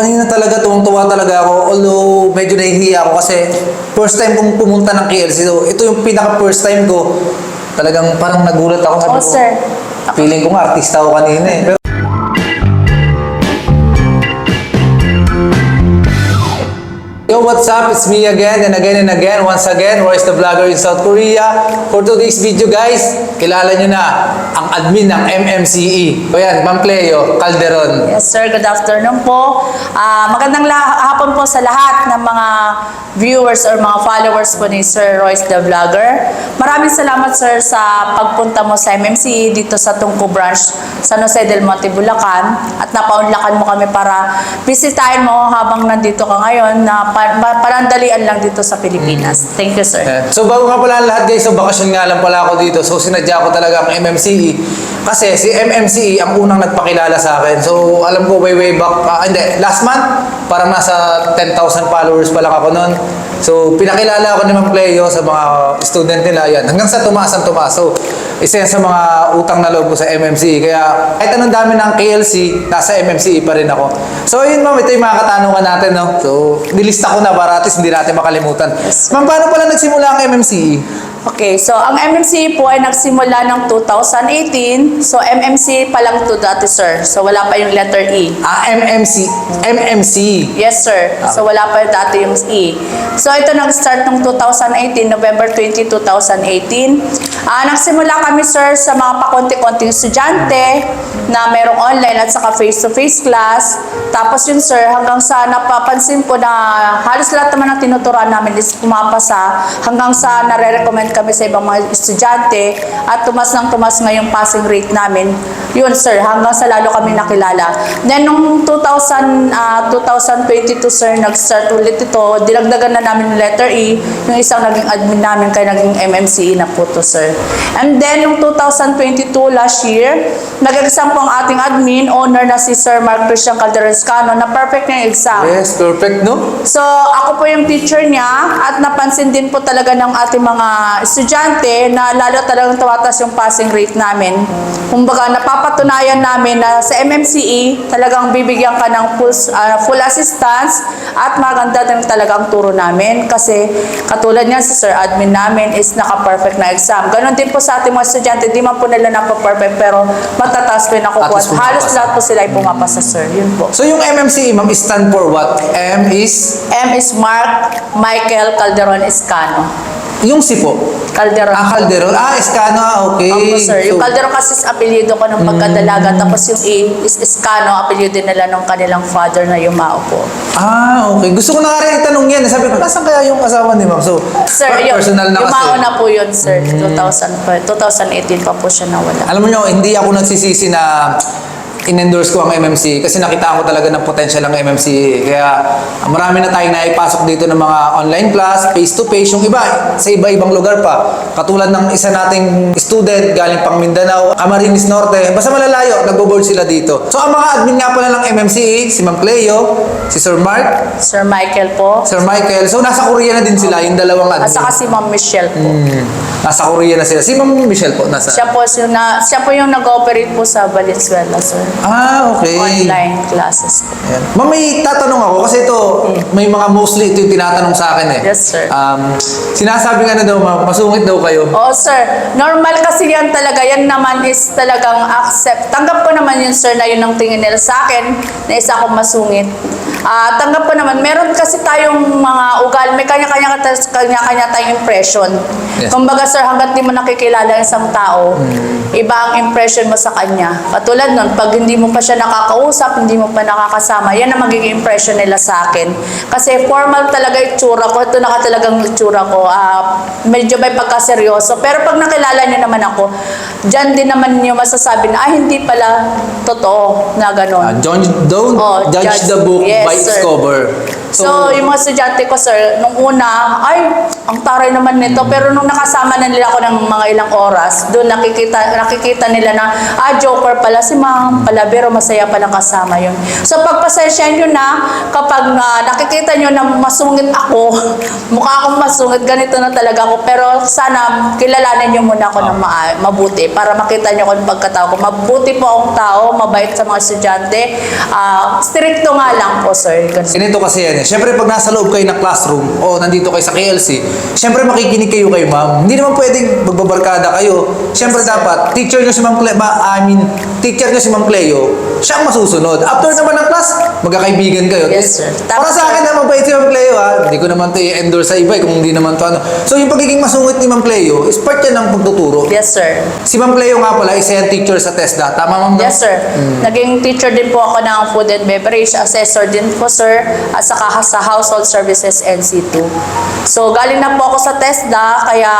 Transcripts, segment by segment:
Kanina talaga tuwang-tuwa talaga ako. Although medyo nahihiya ako kasi first time kong pumunta ng KLC. So, ito yung pinaka first time ko. Talagang parang nagulat ako. Oh, sir. Feeling ko nga artista ako kanina eh. Pero, Yo, what's up? It's me again and again and again. Once again, Royce the Vlogger in South Korea. For today's video guys, kilala nyo na ang admin ng MMCE. O yan, Ma'am Cleo Calderon. Yes, sir. Good afternoon po. Ah, magandang hapon po sa lahat ng mga viewers or mga followers po ni Sir Royce the Vlogger. Maraming salamat, sir, sa pagpunta mo sa MMCE dito sa Tungko Branch, San Jose del Monte, Bulacan. At napaunlakan mo kami para bisitahin mo habang nandito ka ngayon na pa- pa- parandalian lang dito sa Pilipinas. Thank you, sir. Ayan. So bago nga pala ang lahat guys, so bakasyon nga lang pala ako dito. So sinadya ko talaga ang MMCE. Kasi si MMCE ang unang nagpakilala sa akin. So alam ko way way back, ah, hindi, last month, parang nasa 10,000 followers pa lang ako noon. So pinakilala ako ni Ma'am Cleo sa mga student nila yan. Hanggang sa tumaas ang tumaas. So isa yan sa mga utang na loob ko sa MMCE. Kaya kahit anong dami ng KLC, nasa MMCE pa rin ako. So yun ma'am, ito yung mga katanungan natin. No? So nilista ko na para at hindi natin makalimutan. Ma'am, paano pala nagsimula ang MMCE? Okay, so ang MMC po ay nagsimula ng 2018. So MMC pa lang to dati, sir. So wala pa yung letter E. Ah, MMC. MMC. Yes, sir. So wala pa dati yung E. So ito nag-start ng 2018, November 20, 2018. Ah, nagsimula kami, sir, sa mga pakonti-konting estudyante na merong online at saka face-to-face class. Tapos yun, sir, hanggang sa napapansin ko na halos lahat naman ng tinuturuan namin is pumapasa hanggang sa nare-recommend kami sa ibang mga estudyante at tumas ng tumas nga yung passing rate namin. Yun, sir, hanggang sa lalo kami nakilala. Then, nung 2000, ah, 2022, sir, nag-start ulit ito. Dinagdagan na namin letter E. Yung isang naging admin namin kaya naging MMCE na po to, sir. And then, yung 2022, last year, nag-exam po ang ating admin, owner na si Sir Mark Christian Calderescano, na perfect na yung exam. Yes, perfect, no? So, ako po yung teacher niya at napansin din po talaga ng ating mga estudyante na lalo talagang tumatas yung passing rate namin. Kumbaga, napapatunayan namin na sa MMCE, talagang bibigyan ka ng full, ah, full assistance at maganda din talaga ang turo namin kasi katulad niya si Sir Admin namin is naka-perfect na exam. Ganon din po sa ating mga estudyante, di man po nila napa-perfect pero matataas po yung nakukuha. At least Halos pumapasa. lahat po sila ay pumapasa, sir. Yun po. So yung MMCE, ma'am, stand for what? M is? M is Mark Michael Calderon Escano. Yung si po. Calderon. Ah, Calderon. Ah, Escano, ah, okay. Opo, sir. Yung Calderon kasi is apelyido ko ng pagkadalaga. Tapos yung A is Escano, apelyido nila ng kanilang father na Yumao po. ah, okay. Gusto ko na nga rin itanong yan. Sabi ko, nasan kaya yung asawa ni ma'am? So, Sir, yun. personal na kasi. Yumao na po yun, sir. 2000, pa- 2018 pa po siya nawala. Alam mo nyo, hindi ako nagsisisi na in-endorse ko ang MMC kasi nakita ko talaga ng potential ng MMC. Kaya marami na tayong naipasok dito ng mga online class, face-to-face, yung iba, sa iba-ibang lugar pa. Katulad ng isa nating student galing pang Mindanao, Camarines Norte, basta malalayo, nagbo-board sila dito. So ang mga admin nga pala ng MMC, si Ma'am Cleo, si Sir Mark, Sir Michael po. Sir Michael. So nasa Korea na din sila, yung dalawang admin. At saka si Ma'am Michelle po. Hmm, nasa Korea na sila. Si Ma'am Michelle po, nasa... Siya po, yung na, siya po yung nag-operate po sa Valenzuela, sir. Ah, okay. Online classes po. Ayan. Ma'am, may tatanong ako kasi ito, may mga mostly ito yung tinatanong sa akin eh. Yes, sir. Um, sinasabi nga na daw, ma'am, masungit daw kayo. Oo, sir. Normal kasi yan talaga. Yan naman is talagang accept. Tanggap ko naman yun, sir, na yun ang tingin nila sa akin na isa akong masungit. Ah, tanggap ko naman. Meron kasi tayong mga ugal. May kanya-kanya kanya-kanya tayong impression. Yes. Kumbaga, sir, hanggat di mo nakikilala ang isang tao, iba ang impression mo sa kanya. Katulad nun, pag hindi mo pa siya nakakausap, hindi mo pa nakakasama, yan ang magiging impression nila sa akin. Kasi formal talaga yung tsura ko. Ito na talagang tsura ko. Ah, medyo may pagkaseryoso. Pero pag nakilala niyo naman ako, dyan din naman niyo masasabi na, ah, hindi pala totoo na Ah, gano'n. don't don't Oh, judge, judge- the book yes, by its sir. cover. So, yung mga estudyante ko, sir, nung una, ay, ang taray naman nito. Pero nung nakasama na nila ako ng mga ilang oras, doon nakikita, nakikita nila na, ah, joker pala si ma'am, pala, pero masaya palang kasama yun. So, pagpasensya nyo na, kapag ah, nakikita nyo na masungit ako, mukha akong masungit, ganito na talaga ako. Pero sana, kilalanin nyo muna ako ng maa- mabuti para makita nyo kung pagkatao ko. Mabuti po akong tao, mabait sa mga estudyante. Ah, stricto nga lang po, sir. Ganito kasi yan eh. Siyempre pag nasa loob kayo ng classroom o nandito kayo sa KLC, siyempre makikinig kayo kay ma'am. Hindi naman pwedeng magbabarkada kayo. Siyempre dapat, teacher nyo si Ma'am Cleo, ma, I mean, teacher nyo si Ma'am Cleo, siya ang masusunod. After naman ng class, magkakaibigan kayo. Yes, sir. Para sa akin na mabait si Ma'am Cleo ha. Hindi ko naman ito i-endorse sa iba eh, kung hindi naman to ano. So yung pagiging masungit ni Ma'am Cleo is part yan ng pagtuturo. Yes, sir. Si Ma'am Cleo nga pala, isa yan teacher sa TESDA. Tama ma'am? Yes, sir. Naging teacher din po ako ng food and beverage, assessor din po, sir, at saka sa household services NC2. So, galing na po ako sa TESDA, kaya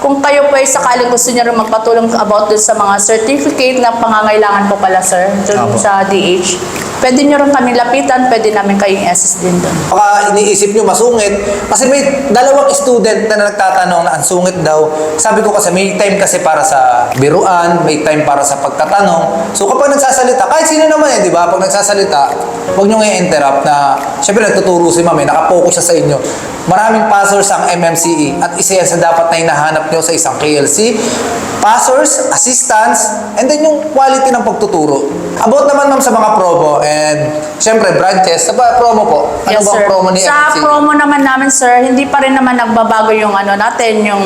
kung kayo po ay sakaling gusto niyo rin magpatulong about dun sa mga certificate na pangangailangan po pala, sir, dun Apo. sa DH, pwede niyo rin kami lapitan, pwede namin kayong assist din dun. baka iniisip nyo masungit. Kasi may dalawang student na nagtatanong na ang sungit daw. Sabi ko kasi may time kasi para sa biruan, may time para sa pagtatanong. So kapag nagsasalita, kahit sino naman eh, di ba? Pag nagsasalita, huwag nyo i-interrupt na, syempre nagtuturo si ma'am eh, nakapokus siya sa inyo. Maraming passers ang MMCE at isa yan sa dapat na hinahanap nyo sa isang KLC. Passers, assistants, and then yung quality ng pagtuturo. About naman ma'am sa mga promo and syempre branches, sa ba promo po? Ano Yes, sir. promo ni Sa MMCE? promo naman namin, sir, hindi pa rin naman nagbabago yung ano natin, yung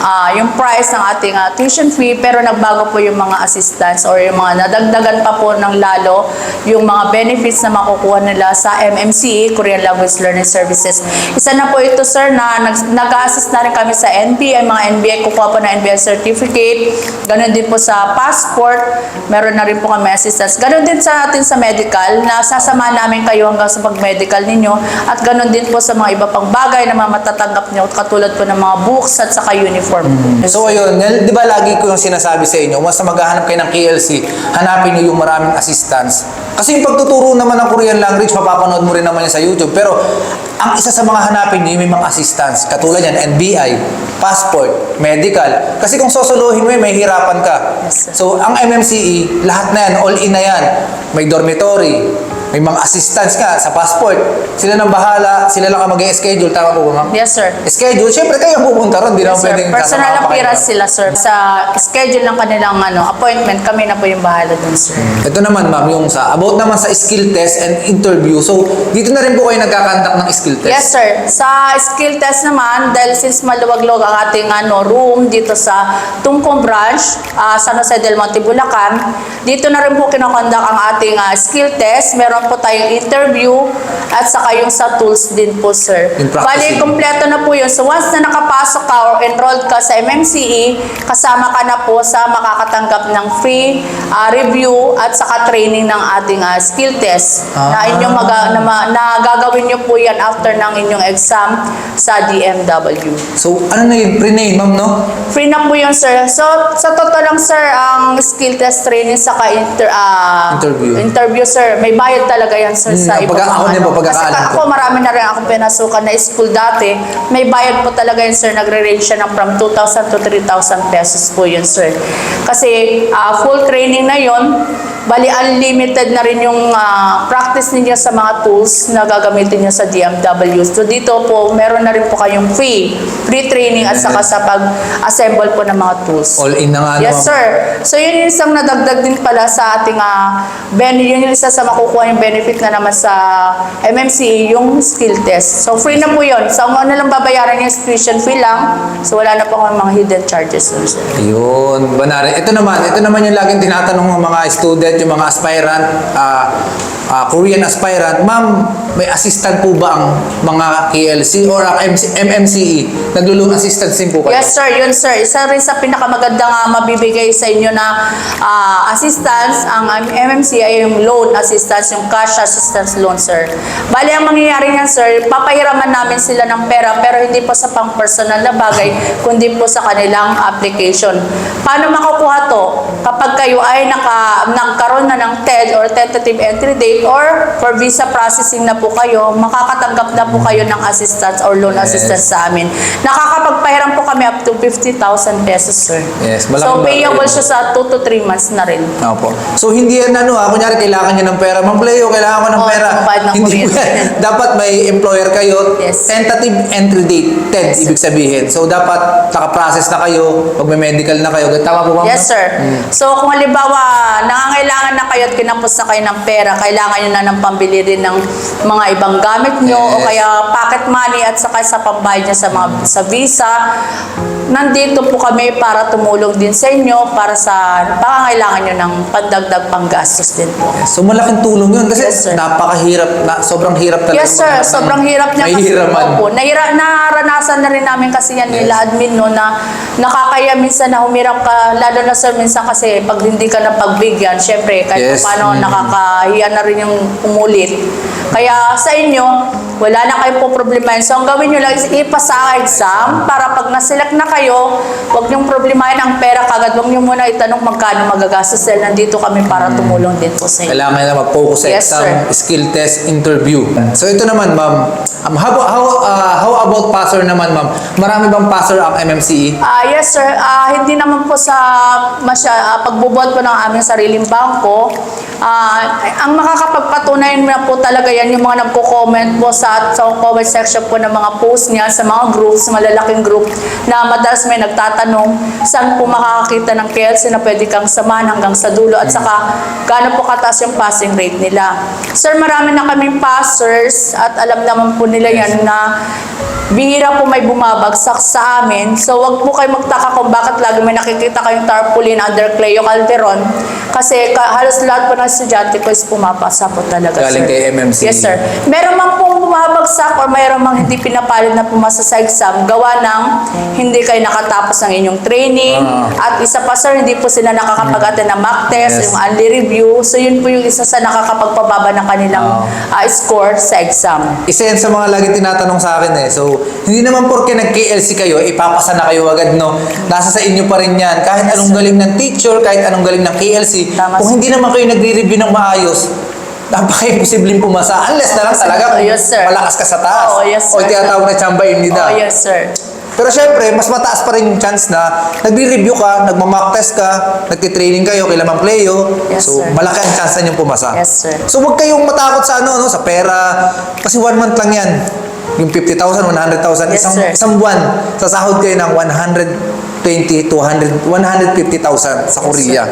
ah, yung price ng ating ah, tuition fee, pero nagbago po yung mga assistance or yung mga nadagdagan pa po ng lalo yung mga benefits na makukuha nila sa MMCE, Korean Language Learning Services. Isa na po ito, sir, na nag, nag-assist na rin kami sa NBI, mga NBI, kukuha po ng NBI certificate. Ganon din po sa passport, meron na rin po kami assistance. Ganon din sa atin sa medical, na sasama namin kayo hanggang sa pag-medical ninyo. At ganon din po sa mga iba pang bagay na matatanggap nyo, katulad po ng mga books at saka uniform. So ayun, di ba lagi ko yung sinasabi sa inyo, na maghahanap kayo ng KLC, hanapin niyo yung maraming assistance. Kasi yung pagtuturo naman ng Korean language, mapapanood mo rin naman yan sa YouTube. Pero ang isa sa mga hanapin niyo, may mga assistance. Katulad yan, NBI, passport, medical. Kasi kung sosolohin mo yun, may hirapan ka. Yes, sir. So ang MMCE, lahat na yan, all in na yan. May dormitory, may mga assistance ka sa passport. Sila nang bahala, sila lang ang mag-schedule. Tama po ba, ma'am? Yes, sir. Schedule, syempre kayo ang pupunta ron. Di naman Yes, sir. pwedeng Personal sasama pa kayo. appearance sila, sir. Sa schedule ng kanilang ano, appointment, kami na po yung bahala dun, sir. Ito naman ma'am, yung sa about naman sa skill test and interview. So, dito na rin po kayo nagkakandak ng skill test. Yes, sir. Sa skill test naman, dahil since maluwag-luwag ang ating ano, room dito sa Tungkong Branch, ah, San Jose del Monte, Bulacan, dito na rin po kinokondak ang ating ah, skill test. Meron po tayong interview at saka yung sa tools din po, sir. Bali, kompleto na po yun. So, once na nakapasok ka or enrolled ka sa MMCE, kasama ka na po sa makakatanggap ng free ah, review at saka training ng ating ah, skill test na Ah. inyong maga, na, ma- na gagawin nyo po yan after ng inyong exam sa DMW. So, ano na yun? Pre-name, ma'am, no? Free na po yun, sir. So, sa totoo lang, sir, ang skill test training saka inter, ah, Interview. interview, sir, may bayad talaga yan, sir, Hmm, sa ibang pagka- ako mga din po, ano. Kasi ko. ako, marami na rin akong pinasukan na school dati. May bayad po talaga yun, sir. Nagre-range siya ng from 2,000 to 3,000 pesos po yun, sir. Kasi ah, full training na yun, bali unlimited na rin yung ah, practice ninyo sa mga tools na gagamitin nyo sa DMW. So dito po, meron na rin po kayong free, free training at saka sa pag-assemble po ng mga tools. All in na nga, Yes, sir. So, yun yung isang nadagdag din pala sa ating, ah, ben, yun yung isa sa makukuha yung benefit na naman sa MMC, yung skill test. So, free na po yun. So, ang ano lang babayaran yung tuition fee lang. So, wala na po kami mga hidden charges dun, sir. Banari. Ito naman, ito naman yung laging tinatanong ng mga student, yung mga aspirant, ah, ah, Korean aspirant, ma'am, may assistant po ba ang mga KLC or ang MC, MMCE? Naglulong assistance din po kayo? Yes, sir. Yun, sir. Isa rin sa pinakamagandang ah, mabibigay sa inyo na ah, assistance, ang MMC ay yung loan assistance, yung cash assistance loan, sir. Bali, ang mangyayari niyan, sir, papahiraman namin sila ng pera, pero hindi po sa pang-personal na bagay, kundi po sa kanilang application. Paano makukuha to? Kapag kayo ay naka, nagkaroon na ng TED or tentative entry date, or for visa processing na po kayo, makakatanggap na po kayo ng assistance or loan Yes. assistance sa amin. Nakakapagpahiram po kami up to 50,000 pesos, sir. Yes, so, payable siya sa 2 to 3 months na rin. Opo. So hindi yan ano ha, kunyari kailangan niya ng pera. Ma'am Cleo, kailangan ko ng Oo, pera. ng Hindi po yan. dapat may employer kayo. Yes. Tentative entry date, TED, Yes, ibig sabihin. So dapat naka-process na kayo, pag may medical na kayo. Tama po ba? Yes, sir. So, kung halimbawa, nangangailangan na kayo at kinapos na kayo ng pera, kailangan nyo na ng pambili rin ng mga ibang gamit nyo o Yes. kaya pocket money at saka sa pambayad nyo sa, mga, sa visa, nandito po kami para tumulong din sa inyo para sa pangangailangan nyo ng pandagdag panggastos din po. So malaking tulong yun kasi Yes, sir. napakahirap, na, sobrang hirap talaga. Yes, sir. Sobrang hirap niya kasi. Opo. Nahira, naranasan na rin namin kasi yan Yes. nila admin no na nakakaya minsan na humirap ka lalo na sir minsan kasi pag hindi ka na pagbigyan syempre kahit Yes. paano Mm. nakakahiya na rin yung umulit. Kaya sa inyo, wala na kayong po problemahin. So, ang gawin nyo lang is ipasa ang exam para pag naselect na kayo, huwag niyong problemahin ang pera kagad. Huwag niyo muna itanong magkano magagastos dahil nandito kami para tumulong din po sa inyo. Kailangan na mag-focus sa Yes, exam, sir. skill test, interview. So ito naman, ma'am. Um, how, how, uh, how about passer naman, ma'am? Marami bang passer ang MMCE? Ah, yes sir, Ah, hindi naman po sa masya, ah, pagbubuhat po ng aming sariling bangko. Ah, ang makakapagpatunayan na po talaga yan yung mga nagko-comment po sa, sa comment section po ng mga post niya sa mga groups, malalaking group na madalas may nagtatanong saan po makakakita ng KLC na pwede kang samahan hanggang sa dulo at saka gaano po kataas yung passing rate nila. Sir, marami na kaming passers at alam naman po nila yan na bihira po may bumabagsak sa amin. So, wag po kayo magtaka kung bakit lagi may nakikita kayong tarpaulin under Cleo Calderon. Kasi ka, halos lahat po ng estudyante ko is pumapasa po talaga, Galing sir. kay MMC. Yes, sir. Meron mang pong bumabagsak or mayroon mang hindi pinapalid na pumasa sa exam, gawa ng hindi kayo nakatapos ng inyong training. At isa pa, sir, hindi po sila nakakapag-attend ng mock test, Yes. yung only review. So, yun po yung isa sa nakakapagpababa ng kanilang ah, score sa exam. Isa yan sa mga lagi tinatanong sa akin eh. So, hindi naman porke nag-KLC kayo, ipapasa na kayo agad, no? Nasa sa inyo pa rin yan. Kahit anong galing ng teacher, kahit anong galing ng KLC, Tama, kung sir. hindi naman kayo nagre-review ng maayos, napaka-imposibleng pumasa. Unless na lang talaga kung Yes, sir. malakas ka sa taas. Oo, yes, O sir. tinatawag na chamba imnida. Oh, yes, sir. Pero syempre, mas mataas pa rin yung chance na nagre-review ka, nagmamock test ka, nagtitraining kayo kay Lamang Pleo. Yes, so, sir. malaki ang chance yung pumasa. Yes, sir. So, huwag kayong matakot sa ano, no, sa pera. Kasi one month lang yan. Yung 50,000, 100,000. Yes, isang, sir. isang buwan, sasahod kayo ng 120 to 100, 150,000 sa Korea.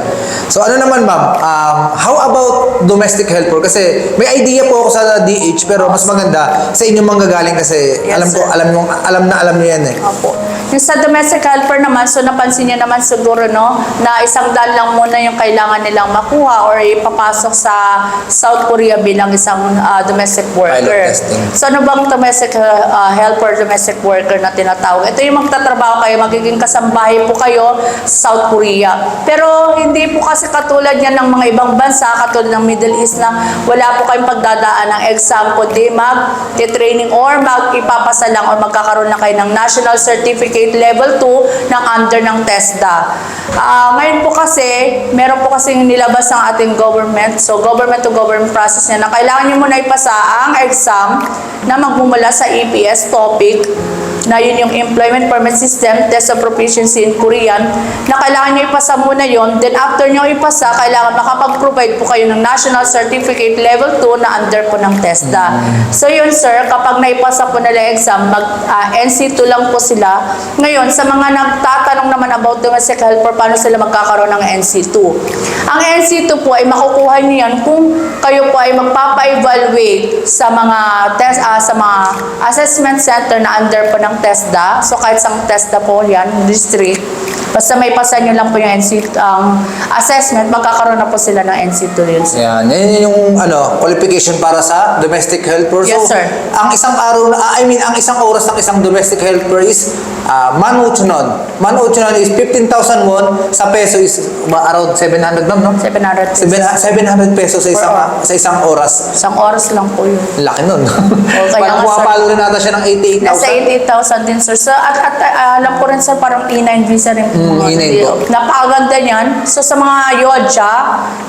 So, ano naman, ma'am? Um, how about domestic helper? Kasi may idea po ako sa DH, pero mas maganda sa inyong manggagaling kasi Yes, alam ko, sir. alam, nyo, alam na alam nyo yan eh. Opo. Yung sa domestic helper naman, so napansin niyo naman siguro, no, na isang daan lang muna yung kailangan nilang makuha or ipapasok sa South Korea bilang isang ah, domestic worker. So ano bang domestic ah, helper, domestic worker na tinatawag? Ito yung magtatrabaho kayo, magiging kasambahay po kayo sa South Korea. Pero hindi po kasi katulad yan ng mga ibang bansa, katulad ng Middle East na wala po kayong pagdadaan ng exam, kundi mag-training or mag-ipapasa lang or magkakaroon na kayo ng National Certificate Level 2 ng under ng TESDA. Ah, ngayon po kasi, meron po kasi nilabas ang ating government, so government to government process niya na kailangan nyo muna ipasa ang exam na magmumula sa EPS topic na yun yung Employment Permit System, Test of Proficiency in Korean, na kailangan nyo ipasa muna yon Then after nyo ipasa, kailangan makapag-provide po kayo ng National Certificate Level 2 na under po ng TESDA. So yun sir, kapag naipasa po nila exam, mag ah, NC2 lang po sila. Ngayon, sa mga nagtatanong naman about domestic helper, paano sila magkakaroon ng NC2? Ang NC2 po ay makukuha niyo yan kung kayo po ay magpapa-evaluate sa mga test ah, sa mga assessment center na under po ng TESDA. So kahit sa TESDA po yan, district, basta may pasa nyo lang po yung NC ang assessment, magkakaroon na po sila ng NC2 yun. sir. Yan, yan yung ano, qualification para sa domestic helper. Yes, sir. ang isang araw, na- I mean, ang isang oras ng isang domestic helper is uh, manuchunon. Manuchunon is 15,000 won. Sa peso is ba, around 700 ma'am, no? 700 pesos. Seven- 700 pesos sa isang, hour. sa isang oras. Isang oras lang po yun. Laki nun. kaya Parang nga, sir. pumapalo rin nata siya ng Nasa 88,000. 88,000 din, sir. So, at, at ah, alam ko rin, sir, parang E9 visa rin po Mm, po. Napakaganda niyan. So sa mga Yodja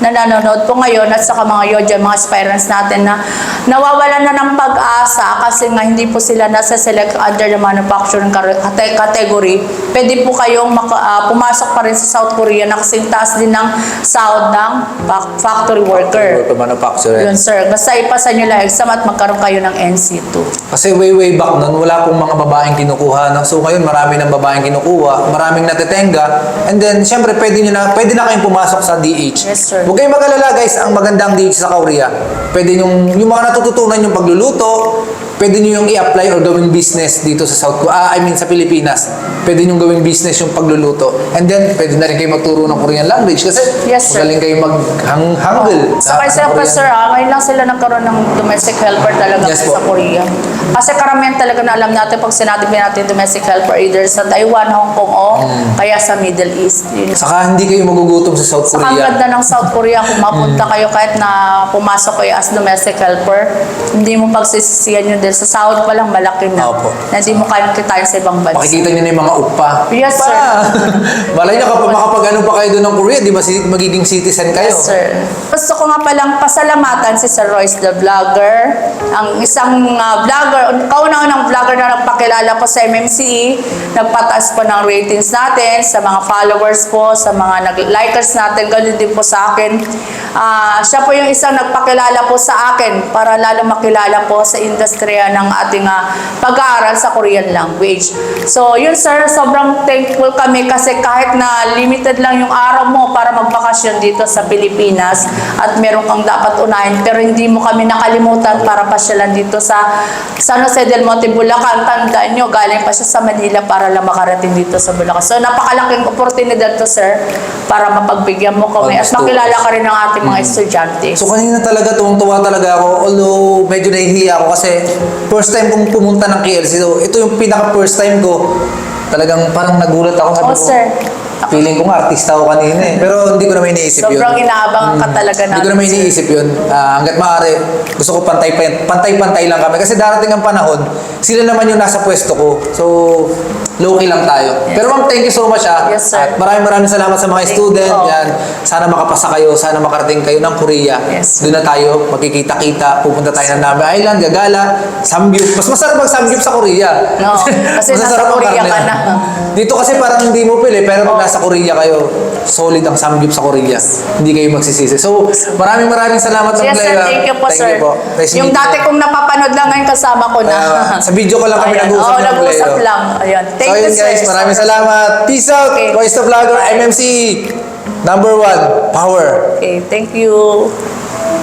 na nanonood po ngayon at saka mga Yodja, mga aspirants natin na nawawalan na ng pag-asa kasi nga hindi po sila nasa select under the manufacturing category. Pwede po kayong maka- ah, pumasok pa rin sa South Korea na kasing taas din ng sahod ng fa- factory worker. Worker manufacturer. Yun sir, basta ipasa nyo lang exam at magkaroon kayo ng NC2. Kasi way way back nun, wala pong mga babaeng kinukuha. No? So ngayon, marami ng babaeng kinukuha, maraming natetenga. And then, syempre, pwede, nyo na, pwede na kayong pumasok sa DH. Yes, sir. Huwag kayong mag-alala guys, ang magandang DH sa Korea. Pwede yung, yung mga natututunan yung pagluluto, pwede nyo yung i-apply or gawing business dito sa South Korea. Ah, I mean, sa Pilipinas. Pwede nyo gawing business yung pagluluto. And then, pwede na rin kayo magturo ng Korean language kasi Yes, sir. magaling kayo mag-hangul. Sa kaya pa sir, ah, ngayon lang sila nagkaroon ng domestic helper talaga Yes sa po. Korea. Kasi karamihan talaga na alam natin pag sinabi natin domestic helper either sa Taiwan, Hong Kong o Mm. kaya sa Middle East. Yun. Saka hindi kayo magugutom sa South Saka ang Korea. ganda ng South Korea kung mapunta Mm. kayo kahit na pumasok kayo as domestic helper, hindi mo pagsisisiyan yun dahil sa sahod pa lang malaki na. Opo. Na hindi mo kayang kitain sa ibang bansa. Makikita nyo na yung mga upa. Yes, sir. Malay nyo kapag makapag ano pa kayo doon ng Korea, di ba si- magiging citizen kayo? Yes, sir. Gusto ko nga palang pasalamatan si Sir Royce the Vlogger. Ang isang ah, vlogger, kauna-unang vlogger na nagpakilala po sa MMCE. Nagpataas po ng ratings natin sa mga followers po, sa mga nag-likers natin. Ganun din po sa akin. Ah, siya po yung isang nagpakilala po sa akin para lalo makilala po sa industriya ng ating ah, pag-aaral sa Korean language. So, yun sir, sobrang thankful kami kasi kahit na limited lang yung araw mo para magbakasyon dito sa Pilipinas at meron kang dapat unahin pero hindi mo kami nakalimutan para pasyalan dito sa San Jose del Monte, Bulacan. Tandaan nyo, galing pa siya sa Manila para lang makarating dito sa Bulacan. So, napakalaking oportunidad to sir para mapagbigyan mo kami at makilala ka rin ng ating mga estudyante. So kanina talaga tuwang-tuwa talaga ako although medyo nahihiya ako kasi first time kong pumunta ng KLC. So ito yung pinaka first time ko. Talagang parang nagulat ako. Sabi Oh, ko, sir. Feeling ko nga artista ako kanina eh. Pero hindi ko naman iniisip yun. Sobrang inaabangan ka talaga Hindi ko namin. naman sir. iniisip yun. Ah, hanggat maaari, gusto ko pantay, pantay-pantay lang kami. Kasi darating ang panahon, sila naman yung nasa pwesto ko. So, low-key lang tayo. Yes. Pero ma'am, thank you so much ah. Yes, sir. At maraming maraming salamat sa mga Thank student. you. Yan. Sana makapasa kayo. Sana makarating kayo ng Korea. Yes. Doon na tayo, magkikita-kita. Pupunta tayo ng Nami Island, Gagala, Samgyup. Mas masarap mag Samgyup sa Korea. No, kasi nasa ang Korea ka na. Dito kasi parang hindi mo pili, pero pag Oh. Nasa Korea kayo, solid ang Samgyup sa Korea. Hindi kayo magsisisi. So, maraming maraming salamat Ma'am Yes, sir. Glayla. Thank you po, Thank sir. you po. Nice yung dati kong napapanood lang ngayon kasama ko na. Ah, sa video ko lang kami nag-uusap Oo, ng nag-uusap lang. Ayan. Thank so, you, sir. guys, maraming salamat. Peace out. Okay. Voice of Vlogger, MMC. Number one, power. Okay, thank you.